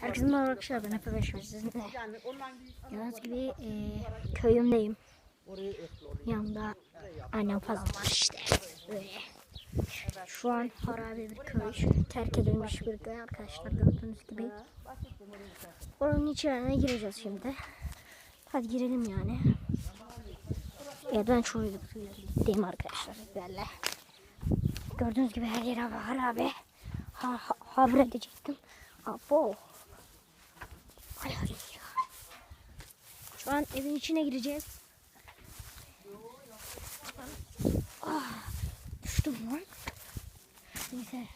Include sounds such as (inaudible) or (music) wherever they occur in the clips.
Herkese merhaba arkadaşlar ben Efe sizinle. Yani ondan büyük Gördüğünüz gibi e, köyümdeyim. Yanımda annem falan var işte. Böyle. Şu an harabe bir köy. Terk edilmiş bir köy arkadaşlar gördüğünüz gibi. Oranın içine gireceğiz şimdi. Hadi girelim yani. Evet ben çoğu gittiğim arkadaşlar böyle. Gördüğünüz gibi her yer harabe. Ha, ha, haber edecektim. Abo. Şu an evin içine gireceğiz. Ah, düştüm lan. Neyse.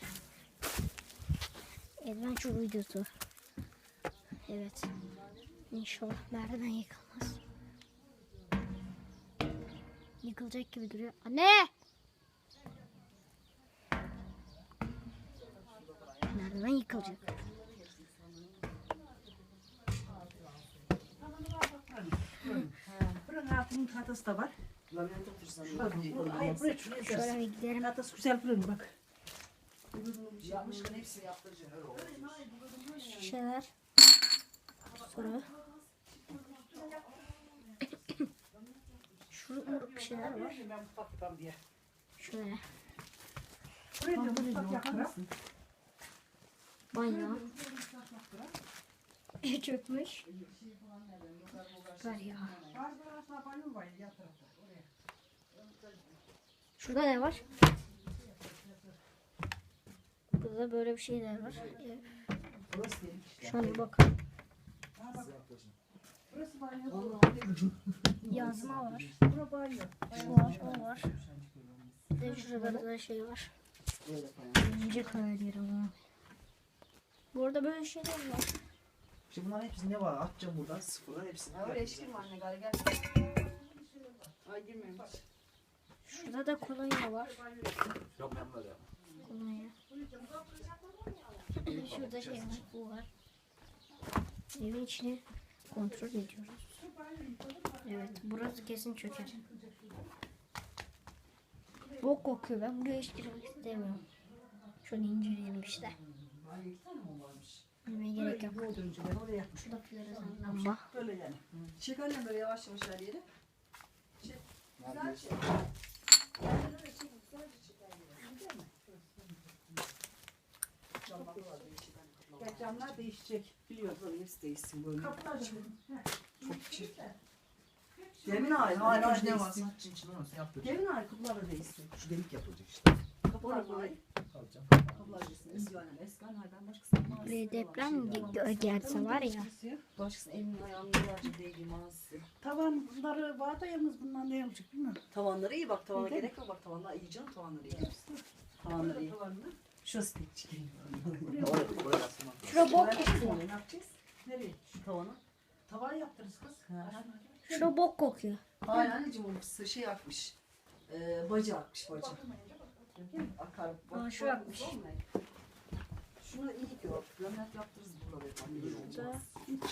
Adventure videosu. Evet. İnşallah merdiven yıkılmaz. Yıkılacak gibi duruyor. Anne! Merdiven yıkılacak. Fırın altının tahtası da var. Bak, bu- Hayır buraya şuraya Şöyle ters. bir gidelim. Tahtası güzel fırın bak. Şişeler. Sonra. (coughs) Şurada moruk bir şeyler var. Ben mutfak yapalım diye. Şöyle. Buraya da mutfak yaparsın. Banyo. Çökmüş. Süper ya. Şurada ne var? Burada böyle bir şeyler var. Şu an bakalım. Yazma var. Şu var, o var. De şurada da şey var. İnce kayar yeri var. Burada böyle şeyler var. İşte bunların hepsi ne var? Atacağım buradan sıfırdan hepsini. Ya oraya girme anne gari gel. Ay girmiyorum. Şurada da kolonya var. Yok ben böyle. Kolonya. Şurada şey var, bu var. Evin içini kontrol ediyoruz. Evet, burası kesin çöker. Bok kokuyor. Ben buraya hiç girmek istemiyorum. Şunu inceleyelim işte. Bilmeye gerek yok. Ben oraya yapmışım. Şurada floresan lamba. Böyle yani. Çek annem böyle yavaş yavaş her yeri. Ya camlar değişecek. Biliyorum böyle hepsi değişsin böyle. Kapılar da. Çok çirkin. Demin ay, hayır ne var? Demin ay kapılar da değişsin. Şu delik yapılacak işte. Mağazası. Buraya deprem ge- gelse var ya. Başkasının değdiği mağazası. Tavanları var da yalnız bundan ne yapacak bilmiyorum. Tavanları iyi bak tavana gerek yok bak tavanlar iyi canım tavanları iyi. Tavanları iyi. Şurası pek asılmam. Şurada bok kokuyor. Ne yapacağız? Nereye? Şu tavanı. Tavan yaptırırız kız. Şurada bok kokuyor. Hayır anneciğim o şey akmış. Ee, bacı akmış bacı. Akar. Aa, şu akmış. Şunu iyi diyor. Gömlek yaptırırız burada olmaz.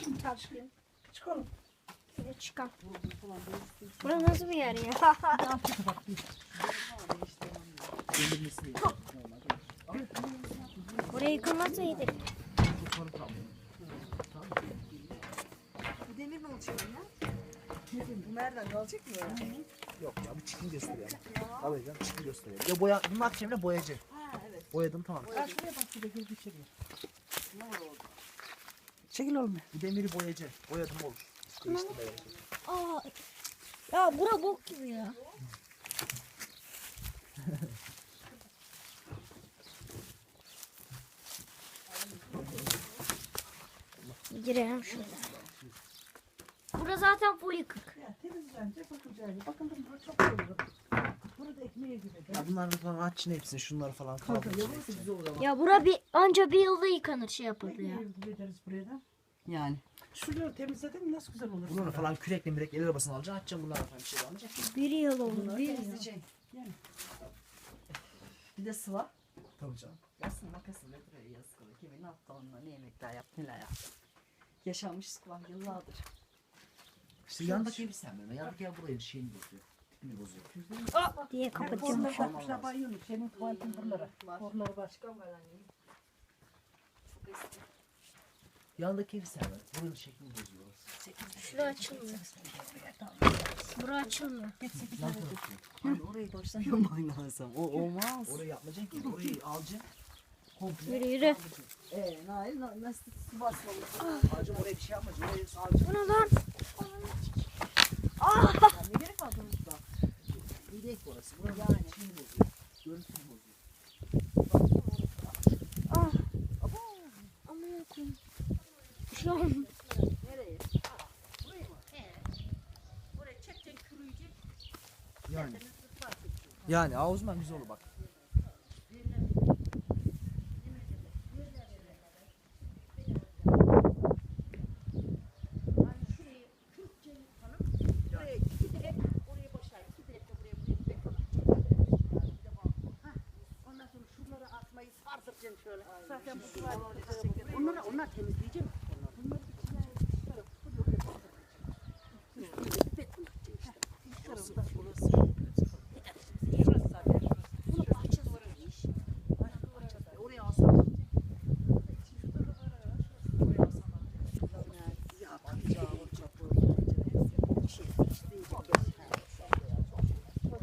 Şimdi tartışayım. Çık oğlum. Şöyle çıkan. Burada falan değiştiririz. Burası nasıl bir yer ya? Buraya yıkılmazsa iyidir. Bu demir ne olacak ya? Bu nereden kalacak mı? Yok ya bu çıkın gösteriyor. Tabii canım çıkın gösteriyor. Ya boya, bunun akşamına boyacı. Ha evet. Boyadım tamam. Ha şuraya bak şurada içeriye. Ne oldu? Çekil oğlum. Bu demiri boyacı. Boyadım olur. Değişti. Aa, ya bura bok gibi ya. (laughs) Girelim şöyle. Bura zaten full yıkık. Ya temizlenecek bakacağız. Bakın burada çok olur. Burada ekmeğe girecek. Ya bunların falan açın hepsini şunları falan kaldır. güzel olur. Ya bura bir anca bir yılda yıkanır şey yapıldı ya. Ne ederiz buraya da? Yani. Şurayı temizledin mi nasıl güzel olur. Bunları falan kürekle mürek el arabasını alacaksın. Açacaksın bunları falan bir şey almayacak. Bir yıl oldu bir yıl. Yani. Bir de sıva. Tabii canım. Yasın makasın ne buraya yazık olur. Kimi ne yaptı onunla ne yemekler yaptı neler yaptı. Yaşanmışlık var yıllardır. İşte yandaki evi sen verme. Yandaki ev burayı şeyini bozuyor. Tipini bozuyor. diye Formla kapatıyormuş. bakmışlar banyonu. Senin tuvaletin buralara. Oraları. Başka. Yandaki evi sen ver. Buranın şeklini bozuyor. Şura açılmıyor. Bura açılmıyor. Yan tarafı. Hani orayı baştan yapman lazım. O olmaz. Orayı yapmayacaksın ki. Orayı alacaksın. Komple. Yürü yürü. Ee, Nail na- nasıl su basmalı? Ağacım oraya bir şey yapmayacaksın. Orayı alacaksın. Bu ne lan? Ya ne gerek var bunun İyi değil ki orası. Buranın yani. şeyini bozuyor. Görüntüsünü bozuyor. Ah. Aman koyayım. Şu an Nereye? Yani. Yani ağzından güzel olur bak. Zaten bu var. Onları onlar temizleyecek mi? Bunları içine şöyle tutup oraya bastıracaksın. Üstüne bir beton atacaksın işte. Şurası da burası. Şurası zaten şurası. Bunu bahçe duvarı iş. Oraya alsana. Oraya alsana. Ya yağmur çapı. Şey, işte,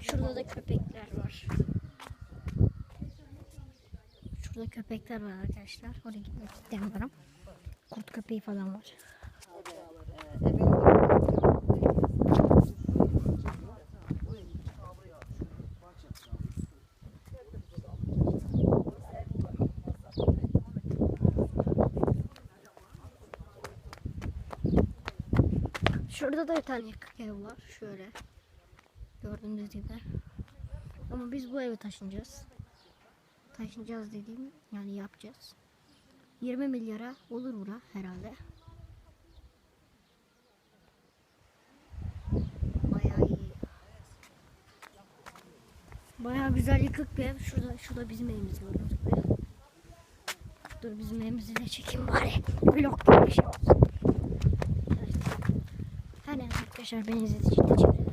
şurada da köpekler var. Şurada köpekler var arkadaşlar. Oraya gitmek istemiyorum. Kurt köpeği falan var. Şurada da bir tane ev var. Şöyle. Gördüğünüz gibi. Ama biz bu eve taşınacağız. Taşınacağız dediğim yani yapacağız. 20 milyara olur bura herhalde. Bayağı iyi. Bayağı güzel yıkık bir ev. Şurada, şurada bizim evimiz gibi. Dur bizim evimizi de çekeyim bari. Vlog gibi bir şey olsun. Evet. Her neyse arkadaşlar beni izlediğiniz için.